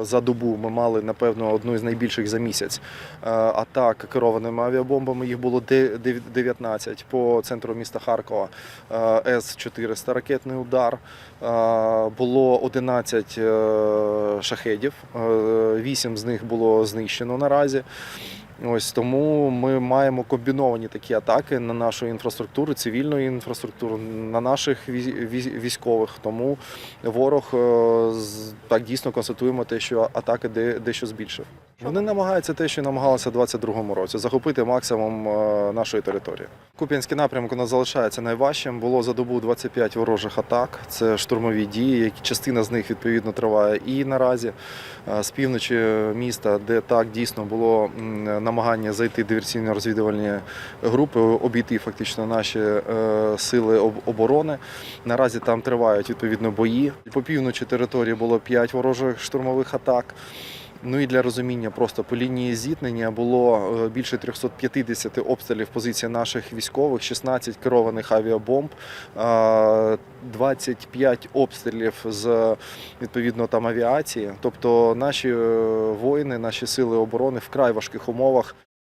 За добу ми мали напевно одну з найбільших за місяць е, атак керованими авіабомбами. Їх було 19 по центру міста Харкова. Е, С-400 ракетний удар. Е, Було 11 е, шахедів. 8 з них було знищено наразі. Ось тому ми маємо комбіновані такі атаки на нашу інфраструктуру, цивільну інфраструктуру, на наших вій- вій- військових. Тому ворог е, так дійсно констатуємо те, що атаки де- дещо збільшив. Вони намагаються те, що намагалися в 22-му році, захопити максимум е, нашої території. Куп'янський напрямок у нас залишається найважчим. Було за добу 25 ворожих атак. Це штурмові дії, які частина з них відповідно триває і наразі. Е, З півночі міста, де так дійсно було намагання зайти диверсійно-розвідувальні групи, обійти фактично наші е, сили оборони. Наразі там тривають відповідно бої. По півночі території було 5 ворожих штурмових атак. Ну і для розуміння, просто по лінії зіткнення було е, більше 350 обстрілів позицій наших військових, 16 керованих авіабомб, 25 обстрілів з відповідно там авіації. Тобто наші е, воїни, наші сили оборони в край важких умовах